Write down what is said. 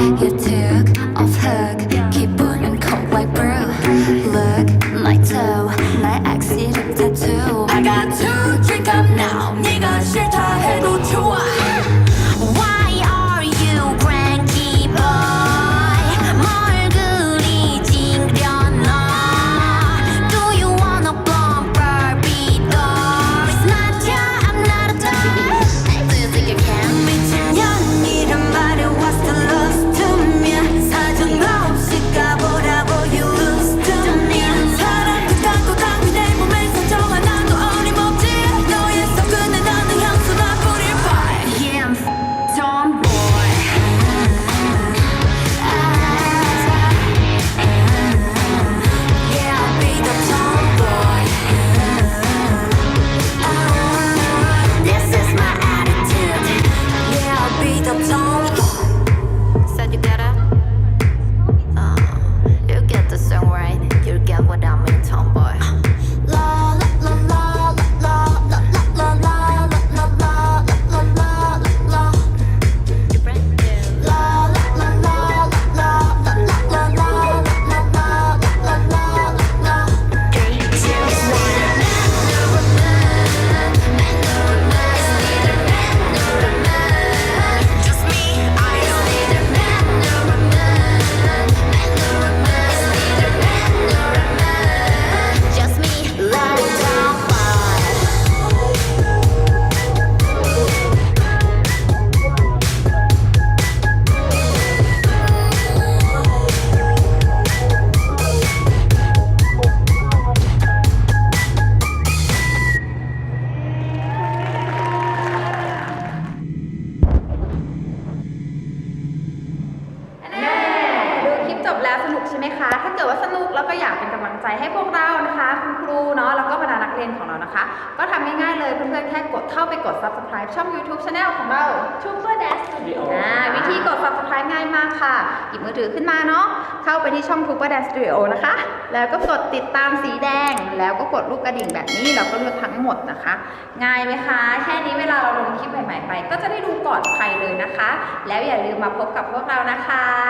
you ให้พวกเรานะคะ คุณครูเนาะแล้วก็บรรดานักเรียนของเรานะคะ ก็ทำง่ายๆเลยเพื่อนๆแค่กดเข้าไปกด subscribe ช่อง YouTube Channel ของเรา Super Dance Studio อ่าวิธีกด subscribe ง่ายมากค่ะ หยิบมือถือขึ้นมาเนาะเข้าไปที่ช่อง Tuber Dance Studio นะคะ แล้วก็กดติดตามสีแดง แล้วก็กดลูกกระดิ่งแบบนี้เราก็เลือกทั้งหมดนะคะ ง่ายไหมคะ แค่นี้เวลาเราลงคลิปใหม่ๆไป ก็จะได้ดูก่อนใครเลยนะคะ แล้วอย่าลืมมาพบกับพวกเรานะคะบ๊ายบายค่ะ